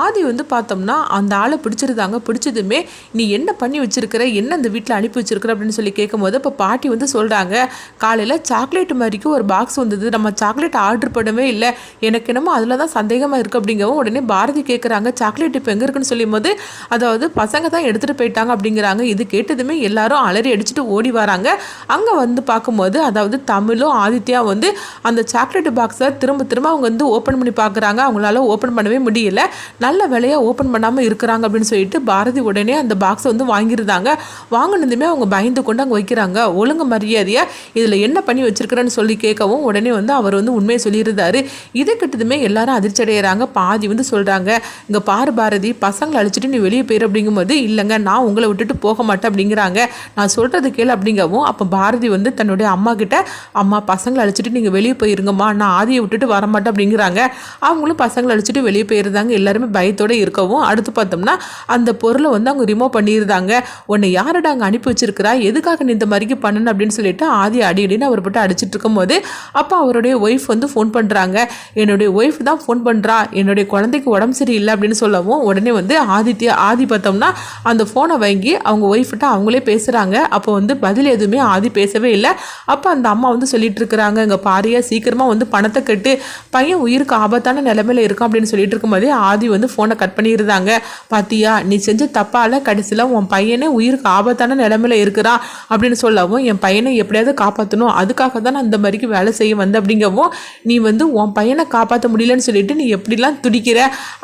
ஆதி வந்து பார்த்தோம்னா அந்த ஆளை பிடிச்சிருந்தாங்க பிடிச்சதுமே நீ என்ன பண்ணி வச்சிருக்கிற என்ன அந்த வீட்டில் அனுப்பி வச்சிருக்கிற அப்படின்னு சொல்லி கேட்கும்போது இப்போ பாட்டி வந்து சொல்கிறாங்க காலையில் சாக்லேட் மாதிரிக்கு ஒரு பாக்ஸ் வந்தது. நம்ம சாக்லேட் ஆர்டர் பண்ணவே இல்லை. எனக்கு என்னமோ அதில் தான் சந்தேகமாக இருக்குது அப்படிங்கவும் உடனே பாரதி கேட்குறாங்க சாக்லேட் இப்போ எங்கே இருக்குன்னு சொல்லும் போது அதாவது பசங்க தான் எடுத்துகிட்டு போயிட்டாங்க அப்படிங்கிறாங்க. இது கேட்டதுமே எல்லாரும் அலறி அடிச்சுட்டு ஓடி வராங்க. அங்கே வந்து பார்க்கும்போது அதாவது தமிழும் ஆதித்யா வந்து அந்த சாக்லேட் பாக்ஸை திரும்ப திரும்ப அவங்க வந்து ஓப்பன் பண்ணி பார்க்குறாங்க. அவங்களால ஓப்பன் பண்ணவே முடியல. நல்ல வேலையாக ஓப்பன் பண்ணாமல் இருக்கிறாங்க அப்படின்னு சொல்லிட்டு பாரதி உடனே அந்த பாக்ஸை வந்து வாங்கியிருந்தாங்க. வாங்கினதுமே அவங்க பயந்து கொண்டு அங்கே வைக்கிறாங்க. ஒழுங்கு மரியாதையாக இதில் என்ன பண்ணி வச்சிருக்கிறேன்னு சொல்லி கேட்கவும் உடனே வந்து அவர் வந்து உண்மையை சொல்லியிருந்தாரு. இதை கிட்டதுமே எல்லாரும் அதிர்ச்சி அடைகிறாங்க பாதி வந்து சொல்கிறாங்க இங்கே பாரு பாரதி பசங்களை அழிச்சிட்டு நீ வெளியே போயிரு அப்படிங்கும்போது இல்லைங்க நான் உங்களை விட்டுட்டு போக மாட்டேன் அப்படிங்கிறாங்க. நான் சொல்கிறது கேளு அப்படிங்கவும் அப்போ பாரதி வந்து தன்னுடைய அம்மா கிட்ட அம்மா பசங்களை அழிச்சிட்டு நீங்கள் வெளியே போயிருங்கம்மா. நான் ஆதியை விட்டுட்டு வர மாட்டேன் அப்படிங்கிறாங்க. அவங்களும் பசங்களை அழிச்சிட்டு வெளியே போயிருந்தாங்க. எல்லாருமே பயத்தோடு இருக்கவும் அடுத்து பார்த்தோம்னா அந்த பொருளை வந்து அவங்க ரிமூவ் பண்ணியிருந்தாங்க உன்னை யாரடா அங்கே அனுப்பி வச்சிருக்கிறா? எதுக்காக நீ இந்த மாதிரிக்கு பண்ணணும் அப்படின்னு சொல்லிட்டு ஆதி அடி அடின்னு அவர் போட்டு அடிச்சிட்டு இருக்கும்போது அப்போ அவருடைய ஒய்ஃப் வந்து ஃபோன் பண்ணுறாங்க என்னுடைய ஒய்ஃப் தான் ஃபோன் பண்ணுறா என்னுடைய குழந்தைக்கு உடம்பு சரியில்லை அப்படின்னு சொல்லவும் உடனே வந்து ஆதித்யா ஆதி பார்த்தோம்னா அந்த ஃபோனை வாங்கி அவங்க ஒய்ஃப்கிட்ட அவங்களே பேசுகிறாங்க அப்போ வந்து பதில் எதுவுமே ஆதி பேசவே இல்லை. அப்போ அந்த அம்மா வந்து சொல்லிட்டு இருக்கிறாங்க. இங்கே பாரியா சீக்கிரமாக வந்து பணத்தை கட்டு. பையன் உயிருக்கு ஆபத்தான நிலமையில இருக்கான் அப்படின்னு சொல்லிட்டு இருக்கும்போதே ஆதி வந்து ஃபோனை கட் பண்ணியிருந்தாங்க பாத்தியா நீ செஞ்ச தப்பால கடைசியில் உன் பையனே உயிருக்கு ஆபத்தான நிலைமையில இருக்கிறான் அப்படின்னு சொல்லவும் என் பையனை எப்படியாவது காப்பாற்றணும் அதுக்காக தான் நான் இந்த மாதிரிக்கு வேலை செய்ய வந்தேன் அப்படிங்கவும் நீ வந்து உன் பையனை காப்பாற்ற முடியலன்னு சொல்லிட்டு நீ எப்படிலாம் துடிக்கிற?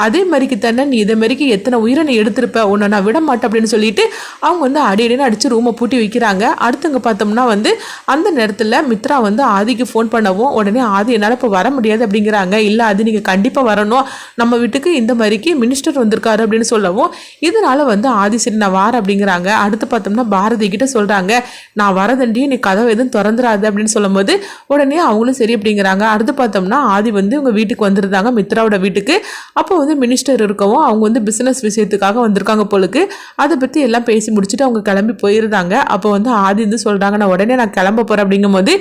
அதே மாதிரிக்கு தானே நீ இதை மாதிரிக்கு எத்தனை உயிரை நீ எடுத்திருப்ப? உன்னை நான் விட மாட்டேன் அப்படின்னு சொல்லிட்டு அவங்க வந்து அடி அடின்னு அடித்து ரூமை பூட்டி வைக்கிறாங்க. அடுத்தவங்க பார்த்தோம்னா வந்து அந்த நேரத்தில் மித்ரா வந்து ஆதிக்கு ஃபோன் பண்ணவும் உடனே ஆதி என்னால் இப்போ வர முடியாது அப்படிங்கிறாங்க. இல்லை அது நீங்கள் கண்டிப்பாக வரணும். நம்ம வீட்டுக்கு இந்த மாதிரிக்கு மினிஸ்டர் வந்திருக்காரு அப்படின்னு சொல்லவும் இதனால வந்து ஆதி சரி நான் வார அப்படிங்கிறாங்க. அடுத்து பார்த்தோம்னா பாரதி கிட்ட சொல்கிறாங்க நான் வரதண்டி நீ கதவை எதுவும் திறந்துடாது அப்படின்னு சொல்லும்போது உடனே அவங்களும் சரி அப்படிங்கிறாங்க. அடுத்து பார்த்தோம்னா ஆதி வந்து உங்கள் வீட்டுக்கு வந்திருந்தாங்க மித்ராவோட வீட்டுக்கு. அப்போ வந்து மினிஸ்டர் இருக்கவும் அவங்க வந்து பிஸ்னஸ் விஷயத்துக்காக வந்திருக்காங்க போலுக்கு. அதை பற்றி எல்லாம் பேசி முடிச்சுட்டு அவங்க கிளம்பி போயிருந்தாங்க. அப்போ வந்து ஆதி வந்து சொல்கிறாங்க நான் உடனே நான் கிளம்ப போகிறேன் அப்படிங்கும்போது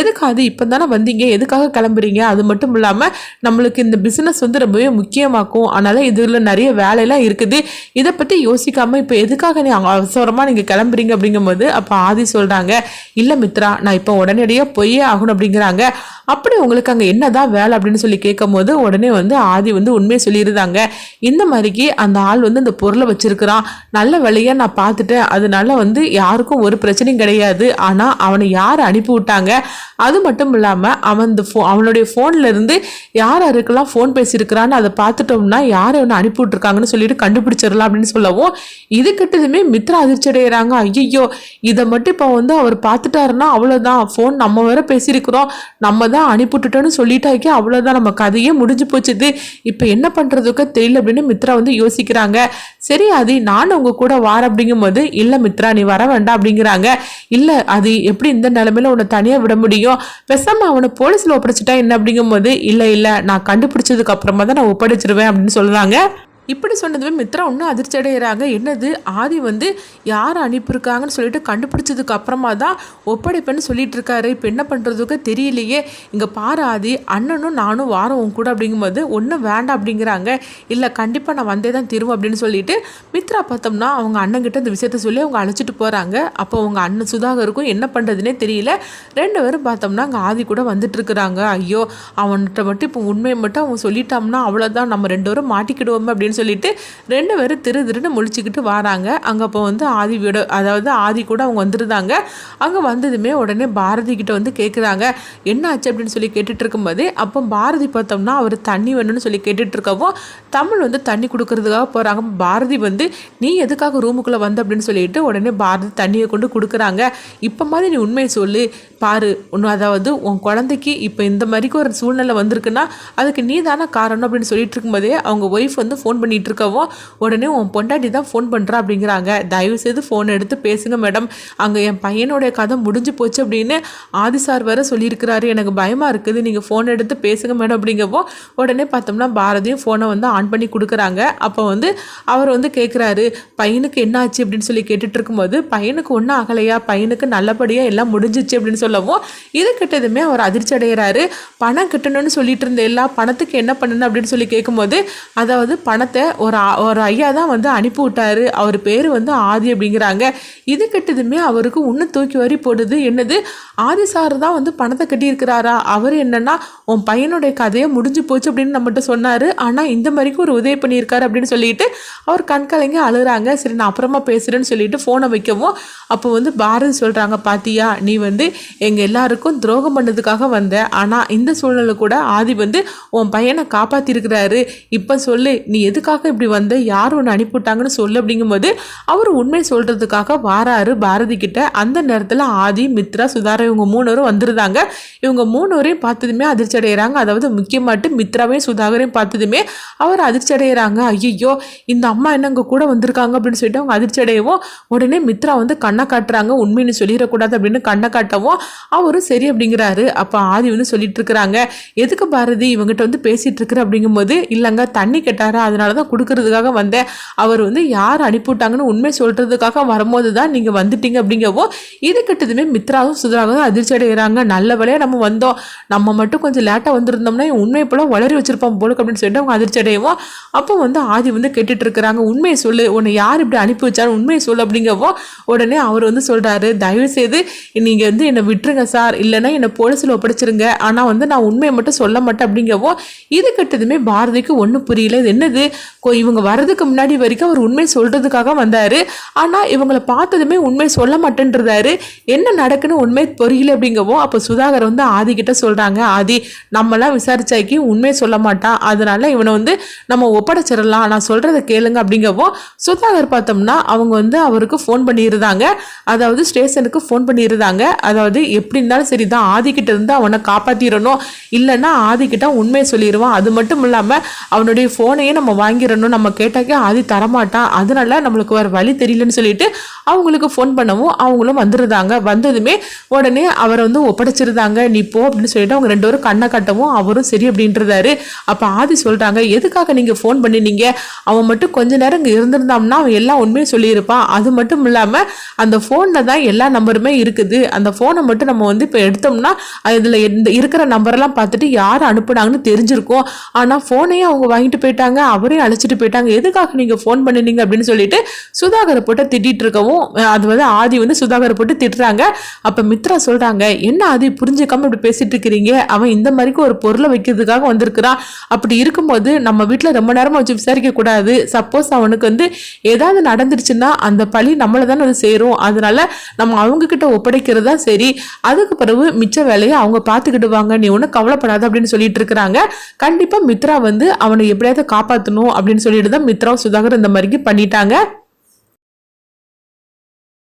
எதுக்கு அது இப்போ தானே வந்தீங்க. எதுக்காக கிளம்புறீங்க? அது மட்டும் இல்லாமல் நம்மளுக்கு இந்த பிஸ்னஸ் வந்து ரொம்பவே முக்கியமாக்கும். அதனால் இதில் நிறைய வேலையெல்லாம் இருக்குது. இதை பற்றி யோசிக்காமல் இப்போ எதுக்காக நீ அவசரமாக நீங்கள் கிளம்புறீங்க அப்படிங்கும்போது அப்போ ஆதி சொல்கிறாங்க இல்லை மித்ரா நான் இப்போ உடனடியாக போயே ஆகணும் அப்படிங்கிறாங்க. அப்படி உங்களுக்கு அங்கே என்னதான் வேலை அப்படின்னு சொல்லி கேட்கும்போது உடனே வந்து ஆதி வந்து உண்மையை சொல்லியிருந்தாங்க இந்த மாதிரிக்கு அந்த ஆள் வந்து அந்த பொருளை வச்சிருக்கிறான். நல்ல வேலையாக நான் பார்த்துட்டேன். அதனால வந்து யாருக்கும் ஒரு பிரச்சனையும் கிடையாது. ஆனால் அவனை யார் அனுப்பி விட்டாங்க? அது மட்டும் இல்லாமல் அவன் இந்த ஃபோ அவனுடைய ஃபோன்லேருந்து யார் யாருக்கெல்லாம் ஃபோன் பேசியிருக்கிறான்னு அதை பார்த்துட்டோம்னா யார் அவனை அனுப்பி விட்ருக்காங்கன்னு சொல்லிட்டு கண்டுபிடிச்சிடலாம் அப்படின்னு சொல்லவும் இது கிட்டதுமே மித்ரா அதிர்ச்சி அடைகிறாங்க ஐயோ இதை மட்டும் இப்போ வந்து அவர் பார்த்துட்டாருன்னா அவ்வளோதான் ஃபோன் நம்ம வேற பேசியிருக்கிறோம். நம்ம தான் அனுப்பிவிட்டுட்டோன்னு சொல்லிட்டாக்கி அவ்வளோதான் நம்ம கதையே முடிஞ்சு போச்சுது. இப்போ என்ன பண்ணுறதுக்கு தெரியல அப்படின்னு மித்ரா வந்து யோசிக்கிறாங்க. சரி அது நான் உங்க கூட வார அப்படிங்கும்போது இல்லை மித்ரா நீ வர வேண்டாம் அப்படிங்கிறாங்க. இல்லை அது எப்படி இந்த நிலமையில உன்னை தனியாக விட முடியும்? பெசாம அவனை போலீஸில் ஒப்படைச்சிட்டா என்ன? அப்படிங்கும்போது இல்லை இல்லை நான் கண்டுபிடிச்சதுக்கு அப்புறமா தான் நான் ஒப்படைச்சிருவேன் அப்படின்னு சொல்கிறாங்க இப்படி சொன்னதுமே மித்ரா இன்னும் அதிர்ச்சி அடைகிறாங்க என்னது? ஆதி வந்து யார் அனுப்பியிருக்காங்கன்னு சொல்லிட்டு கண்டுபிடிச்சதுக்கு அப்புறமா தான் ஒப்படைப்பேன்னு சொல்லிட்டு இருக்காரு. இப்போ என்ன பண்ணுறதுக்கு தெரியலையே. இங்கே பாரு ஆதி அண்ணனும் நானும் வாரம் உன் கூட அப்படிங்கும்போது ஒன்றும் வேண்டாம் அப்படிங்கிறாங்க. இல்லை கண்டிப்பாக நான் வந்தே தான் திரும்ப அப்படின்னு சொல்லிட்டு மித்ரா பார்த்தோம்னா அவங்க அண்ணன்கிட்ட இந்த விஷயத்த சொல்லி அவங்க அழைச்சிட்டு போகிறாங்க அப்போ அவங்க அண்ணன் சுதாகருக்கும் என்ன பண்ணுறதுனே தெரியல. ரெண்டு பேரும் பார்த்தோம்னா அங்கே ஆதி கூட வந்துட்டு இருக்கிறாங்க. ஐயோ அவன்கிட்ட மட்டும் இப்போ உண்மையை மட்டும் அவன் சொல்லிட்டோம்னா அவ்வளோதான் நம்ம ரெண்டு பேரும் மாட்டிக்கிடுவோம் அப்படின்னு சொல்லிட்டு ரெண்டு பேரும் திரு திருன்னு முழிச்சுக்கிட்டு வராங்க. அங்கே அப்போ வந்து ஆதி வீடு அதாவது ஆதி கூட அவங்க வந்துருந்தாங்க. அங்கே வந்ததுமே உடனே பாரதி கிட்ட வந்து கேட்குறாங்க என்ன ஆச்சு அப்படின்னு சொல்லி கேட்டுட்டு இருக்கும்போது அப்போ பாரதி பார்த்தோம்னா அவர் தண்ணி வேணும்னு சொல்லி கேட்டுட்டு இருக்கவும் தமிழ் வந்து தண்ணி கொடுக்கறதுக்காக போகிறாங்க பாரதி வந்து நீ எதுக்காக ரூமுக்குள்ளே வந்த? அப்படின்னு சொல்லிட்டு உடனே பாரதி தண்ணியை கொண்டு கொடுக்குறாங்க. இப்போ மாதிரி நீ உண்மையை சொல்லு. பாரு ஒன்று அதாவது உன் குழந்தைக்கு இப்போ இந்த மாதிரிக்கு ஒரு சூழ்நிலை வந்திருக்குன்னா அதுக்கு நீ தானே காரணம் அப்படின்னு சொல்லிட்டு இருக்கும்போதே அவங்க ஒய்ஃப் வந்து ஃபோன் பண்ணிட்டு இருக்கவும் உடனே உன் பொண்டாட்டி தான் ஃபோன் பண்ணுறா அப்படிங்கிறாங்க. தயவு செய்து ஃபோன் எடுத்து பேசுங்க மேடம் அங்கே என் பையனுடைய கதை முடிஞ்சு போச்சு அப்படின்னு ஆதி சார் வேற சொல்லியிருக்கிறாரு. எனக்கு பயமாக இருக்குது. நீங்கள் ஃபோன் எடுத்து பேசுங்க மேடம் அப்படிங்கவோ உடனே பார்த்தோம்னா பாரதியும் ஃபோனை வந்து ஆன் பண்ணி கொடுக்குறாங்க. அப்போ வந்து அவர் வந்து கேட்குறாரு பையனுக்கு என்ன ஆச்சு அப்படின்னு சொல்லி கேட்டுட்டு இருக்கும்போது பையனுக்கு ஒன்றும் ஆகலையா? பையனுக்கு நல்லபடியாக எல்லாம் முடிஞ்சிச்சு? அப்படின்னு சொல்லவும் இது கிட்டதுமே அவர் அதிர்ச்சி அடைகிறாரு பணம் கட்டணும்னு சொல்லிட்டு இருந்த எல்லா பணத்துக்கு என்ன பண்ணணும்? அப்படின்னு சொல்லி கேட்கும்போது அதாவது பணத்தை ஒரு ஒரு ஐயா தான் வந்து அனுப்பி விட்டாரு. அவர் பேர் வந்து ஆதி அப்படிங்கிறாங்க. இது கெட்டதுமே அவருக்கு இன்னும் தூக்கி வரி போடுது. என்னது? ஆதி சார் தான் வந்து பணத்தை கட்டியிருக்கிறாரா? அவர் என்னன்னா உன் பையனுடைய கதையை முடிஞ்சு போச்சு அப்படின்னு நம்மகிட்ட சொன்னார். ஆனால் இந்த மாதிரிக்கு ஒரு உதவி பண்ணியிருக்காரு அப்படின்னு சொல்லிட்டு அவர் கண்கலைங்க அழுகிறாங்க அழுகுறாங்க. சரி நான் அப்புறமா பேசுகிறேன்னு சொல்லிட்டு ஃபோனை வைக்கவும். அப்போ வந்து பாரதி சொல்கிறாங்க பாத்தியா நீ வந்து எங்கள் எல்லாருக்கும் துரோகம் பண்ணதுக்காக வந்த. ஆனால் இந்த சூழ்நிலை கூட ஆதி வந்து உன் பையனை காப்பாற்றிருக்கிறாரு இப்போ சொல்லு நீ எதுக்காக இப்படி வந்த யார் ஒன்று அனுப்பிவிட்டாங்கன்னு சொல்லு அப்படிங்கும்போது அவர் உண்மை சொல்கிறதுக்காக வாராரு பாரதி கிட்ட. அந்த நேரத்தில் ஆதி மித்ரா சுதாரா இவங்க மூணரும் வந்துருந்தாங்க. இவங்க மூணரையும் பார்த்ததுமே அதிர்ச்சி அடைகிறாங்க அதாவது முக்கியமாட்டு மித்ராவையும் சுதாகரையும் பார்த்ததுமே அவர் அதிர்ச்சி அடைகிறாங்க ஐயோ இந்த அம்மா என்ன கூட வந்திருக்காங்க அப்படின்னு சொல்லிட்டு அவங்க அதிர்ச்சி அடையவும் உடனே மித்ரா வந்து கண்ணை காட்டுறாங்க. உண்மைன்னு சொல்லிடக்கூடாது அப்படின்னு கண்ணை காட்டவும் அவரும் சரி அப்படிங்கிறாரு. அப்போ ஆதி வந்து சொல்லிட்டு இருக்கிறாங்க. எதுக்கு பாரதி இவங்ககிட்ட வந்து பேசிட்டு இருக்கிற அப்படிங்கும்போது இல்லைங்க தண்ணி கேட்டாரா? அதனால தான் கொடுக்கறதுக்காக வந்தேன் அவர் வந்து யார் அனுப்பிவிட்டாங்கன்னு உண்மை சொல்கிறதுக்காக வரும்போது தான் நீங்கள் வந்துட்டீங்க அப்படிங்கவோ இது கிட்டதுமே மித்ராவும் சுதராகவும் அதிர்ச்சி அடைகிறாங்க. நல்ல வேலையாக நம்ம வந்தோம். நம்ம மட்டும் கொஞ்சம் லேட்டாக வந்திருந்தோம்னா உண்மை போல் போல வளரி வச்சிருப்பான் போலுக்கு அப்படின்னு சொல்லிட்டு அவங்க அதிர்ச்சி அடையவும் அப்போ வந்து ஆதி வந்து கேட்டுட்டு இருக்கிறாங்க. உண்மையை சொல்லு உன்னை யார் இப்படி அனுப்பி வச்சாரு? உண்மையை சொல்லு அப்படிங்கவோ உடனே அவர் வந்து சொல்கிறாரு தயவு செய்து நீங்கள் வந்து என்னை விட்டுருங்க சார். இல்லைன்னா என்னை போலீஸில் ஒப்படைச்சிருங்க. ஆனால் வந்து நான் உண்மையை மட்டும் சொல்ல மாட்டேன் அப்படிங்கவோ இது கட்டதுமே பாரதிக்கு ஒன்றும் புரியல. இது என்னது? இவங்க வர்றதுக்கு முன்னாடி வரைக்கும் அவர் உண்மை சொல்கிறதுக்காக வந்தாரு. ஆனால் இவங்களை பார்த்ததுமே உண்மை சொல்ல மாட்டேன்றாரு என்ன நடக்குன்னு உண்மை புரியல அப்படிங்கவோ அப்போ சுதாகர் வந்து ஆதி கிட்ட ஆதி நம்மலாம் விசாரிச்சாக்கி உண்மை சொல்ல மாட்டான் அதனால இவனை வந்து நம்ம ஒப்படைச்சிடலாம். நான் சொல்கிறத கேளுங்க அப்படிங்கவோ சுதாகர் பார்த்தோம்னா அவங்க வந்து அவருக்கு ஃபோன் பண்ணியிருந்தாங்க. அதாவது ஸ்டேஷனுக்கு ஃபோன் பண்ணியிருந்தாங்க. அதாவது எப்படி இருந்தாலும் சரி தான் ஆதிக்கிட்ட இருந்து அவனை காப்பாற்றிடணும் இல்லைன்னா ஆதிக்கிட்ட உண்மையை சொல்லிடுவான் அது மட்டும் இல்லாமல் அவனுடைய ஃபோனையே நம்ம வாங்கிடணும். நம்ம கேட்டாக்கே ஆதி தரமாட்டான் அதனால நம்மளுக்கு வேறு வழி தெரியலன்னு சொல்லிட்டு அவங்களுக்கு ஃபோன் பண்ணவும் அவங்களும் வந்துருந்தாங்க வந்ததுமே உடனே அவரை வந்து ஒப்படைச்சிருந்தாங்க. நீ போ அப்படின்னு சொல்லிட்டு அவங்க ரெண்டு பேரும் கண்ணை கட்டவும் அவரும் சரி அப்படின்றதாரு அப்போ ஆதி சொல்கிறாங்க எதுக்காக நீங்கள் ஃபோன் பண்ணினீங்க? அவன் மட்டும் கொஞ்ச நேரம் இங்கே இருந்திருந்தான்னா அவன் எல்லாம் உண்மையும் சொல்லியிருப்பான். அது மட்டும் இல்லாமல் அந்த ஃபோனில் தான் எல்லா நம்பருமே இருக்குது. அந்த ஃபோனை மட்டும் நம்ம வந்து இப்போ எடுத்தோம்னா அதில் இந்த இருக்கிற நம்பரெல்லாம் பார்த்துட்டு யார் அனுப்புனாங்கன்னு தெரிஞ்சிருக்கும். ஆனால் ஃபோனையும் அவங்க வாங்கிட்டு போயிட்டாங்க. அவரையும் அழைச்சிட்டு போயிட்டாங்க. எதுக்காக நீங்கள் ஃபோன் பண்ணினீங்க அப்படின்னு சொல்லிட்டு சுதாகரை போட்டு திட்டிகிட்டு இருக்கவும் அது வந்து ஆதி வந்து சுதாகரை போட்டு திட்டுறாங்க. அப்போ மித்ரா சொல்கிறாங்க என்ன ஆதி புரிஞ்சுக்காம இப்படி பேசிட்டு இருக்கிறீங்க? அவன் இந்த மாதிரிக்கு ஒரு பொருளை வைக்கிறதுக்காக வந்திருக்கிறான் அப்படி இருக்கும்போது நம்ம வீட்டில் ரொம்ப நேரமாக வச்சு விசாரிக்க கூடாது. சப்போஸ் அவனுக்கு வந்து ஏதாவது நடந்துருச்சுன்னா அந்த பழி நம்மளை தானே அது சேரும். அதனால நம்ம அவங்கக்கிட்ட ஒப்படைக்கிறது தான் சரி. அதுக்கு பிறகு மிச்ச வேலையை அவங்க பார்த்துக்கிடுவாங்க. நீ ஒன்றும் கவலைப்படாத அப்படின்னு சொல்லிட்டு இருக்கிறாங்க. கண்டிப்பாக மித்ரா வந்து அவனை எப்படியாவது காப்பாற்றணும் அப்படின்னு சொல்லிட்டு தான் மித்ராவும் சுதாகர் இந்த மாதிரிக்கு பண்ணிட்டாங்க.